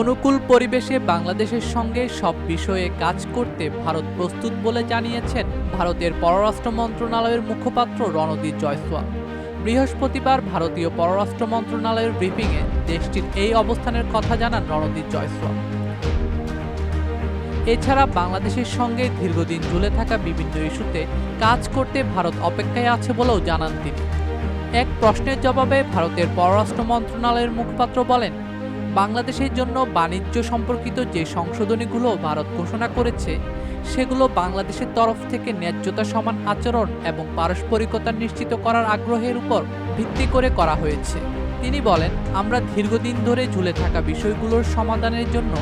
অনুকূল পরিবেশে বাংলাদেশের সঙ্গে সব বিষয়ে কাজ করতে ভারত প্রস্তুত বলে জানিয়েছেন ভারতের পররাষ্ট্র মন্ত্রণালয়ের মুখপাত্র রণদীপ জয়সওয়াল। বৃহস্পতিবার ভারতীয় পররাষ্ট্র মন্ত্রণালয়ের ব্রিফিংয়ে দেশটির এই অবস্থানের কথা জানান রণদীপ জয়সওয়াল। এছাড়া বাংলাদেশের সঙ্গে দীর্ঘদিন ঝুলে থাকা বিভিন্ন ইস্যুতে কাজ করতে ভারত অপেক্ষায় আছে বলেও জানান তিনি। এক প্রশ্নের জবাবে ভারতের পররাষ্ট্র মন্ত্রণালয়ের মুখপাত্র বলেন বাংলাদেশের জন্য বাণিজ্য সম্পর্কিত যে সংশোধনীগুলো ভারত ঘোষণা করেছে, সেগুলো বাংলাদেশের তরফ থেকে ন্যায্যতা সমান আচরণ এবং পারস্পরিকতা নিশ্চিত করার আগ্রহের উপর ভিত্তি করে করা হয়েছে। তিনি বলেন, আমরা দীর্ঘদিন ধরে ঝুলে থাকা বিষয়গুলোর সমাধানের জন্য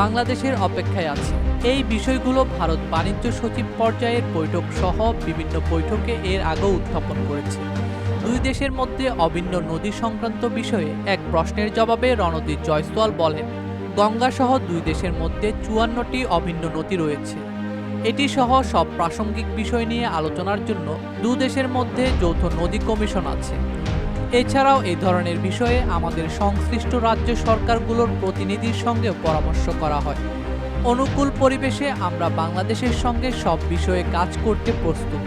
বাংলাদেশের অপেক্ষায় আছে। এই বিষয়গুলো ভারত বাণিজ্য সচিব পর্যায়ের বৈঠক সহ বিভিন্ন বৈঠকে এর আগেও উত্থাপন করেছে। দুই দেশের মধ্যে অভিন্ন নদী সংক্রান্ত বিষয়ে এক প্রশ্নের জবাবে রণদীপ জয়সওয়াল বলেন গঙ্গা সহ দুই দেশের মধ্যে চুয়ান্নটি অভিন্ন নদী রয়েছে। এটি সহ সব প্রাসঙ্গিক বিষয় নিয়ে আলোচনার জন্য দু দেশের মধ্যে যৌথ নদী কমিশন আছে। এছাড়াও এ ধরনের বিষয়ে আমাদের সংশ্লিষ্ট রাজ্য সরকারগুলোর প্রতিনিধির সঙ্গে পরামর্শ করা হয়। অনুকূল পরিবেশে আমরা বাংলাদেশের সঙ্গে সব বিষয়ে কাজ করতে প্রস্তুত।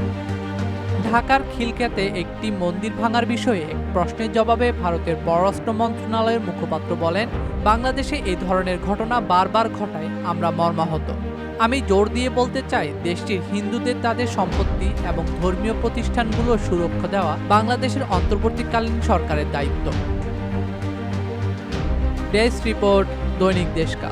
ঢাকার খিলক্যাতে একটি মন্দির ভাঙার বিষয়ে এক প্রশ্নের জবাবে ভারতের পররাষ্ট্র মন্ত্রণালয়ের মুখপাত্র বলেন, বাংলাদেশে এই ধরনের ঘটনা বারবার ঘটায়, আমরা মর্মাহত। আমি জোর দিয়ে বলতে চাই, দেশটির হিন্দুদের তাদের সম্পত্তি এবং ধর্মীয় প্রতিষ্ঠানগুলোর সুরক্ষা দেওয়া বাংলাদেশের অন্তর্বর্তীকালীন সরকারের দায়িত্ব। ডেস্ক রিপোর্ট, দৈনিক দেশকা